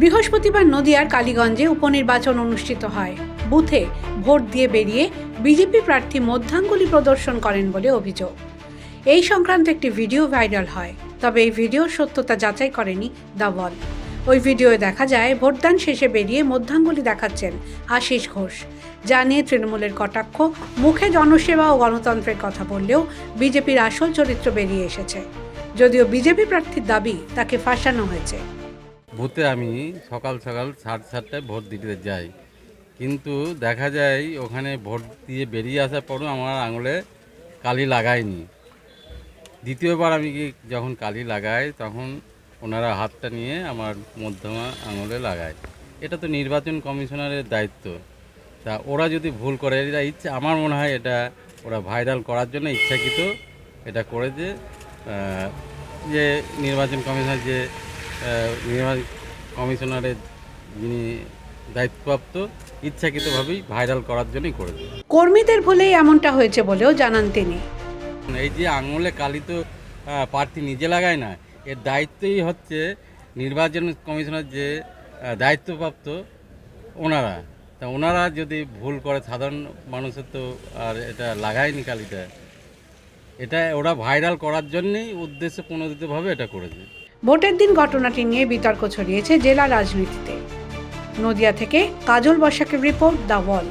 বৃহস্পতিবার নদিয়ার কালীগঞ্জে উপনির্বাচন অনুষ্ঠিত হয়। বুথে ভোট দিয়ে বেরিয়ে বিজেপি প্রার্থী মধ্যাঙ্গুলি প্রদর্শন করেন বলে অভিযোগ। এই সংক্রান্ত একটি ভিডিও ভাইরাল হয়, তবে এই ভিডিওর সত্যতা যাচাই করেনি ওয়াল। ওই ভিডিওয়ে দেখা যায়, ভোটদান শেষে বেরিয়ে মধ্যাঙ্গুলি দেখাচ্ছেন আশিস ঘোষ, যা নিয়ে তৃণমূলের কটাক্ষ, মুখে জনসেবা ও গণতন্ত্রের কথা বললেও বিজেপির আসল চরিত্র বেরিয়ে এসেছে। যদিও বিজেপি প্রার্থীর দাবি তাকে ফাঁসানো হয়েছে। বুথে আমি সকাল সকাল সাড়ে সাতটায় ভোট দিতে যাই। কিন্তু দেখা যায় ওখানে ভোট দিয়ে বেরিয়ে আসার পরও আমার আঙুলে কালি লাগায়নি। দ্বিতীয়বার আমি যখন কালি লাগাই তখন ওনারা হাতটা নিয়ে আমার মধ্যমা আঙুলে লাগায়। এটা তো নির্বাচন কমিশনারের দায়িত্ব। তা ওরা যদি ভুল করে এটা ইচ্ছে আমার মনে হয় এটা ওরা ভাইরাল করার জন্য ইচ্ছাকৃত এটা করেছে আহ, যে নির্বাচন কমিশনার যে নির্বাচন কমিশনারের যিনি দায়িত্বপ্রাপ্ত ইচ্ছাকৃতভাবেই ভাইরাল করার জন্যই করেছে কর্মীদের ভুলেই এমনটা হয়েছে বলেও জানান তিনি। এই যে আঙুলে কালি তো প্রার্থী নিজে লাগায় না এর দায়িত্বই হচ্ছে নির্বাচন কমিশনার যে দায়িত্বপ্রাপ্ত ওনারা। তা ওনারা যদি ভুল করে সাধারণ মানুষের তো আর এটা লাগায়নি কালিটা এটা ওরা ভাইরাল করার জন্যেই উদ্দেশ্য প্রণোদিতভাবে এটা করেছে। ভোটের দিন ঘটনাটি নিয়ে বিতর্ক ছড়িয়েছে জেলা রাজনীতিতে। নদিয়া থেকে কাজল বসাকের রিপোর্ট দা ওয়াল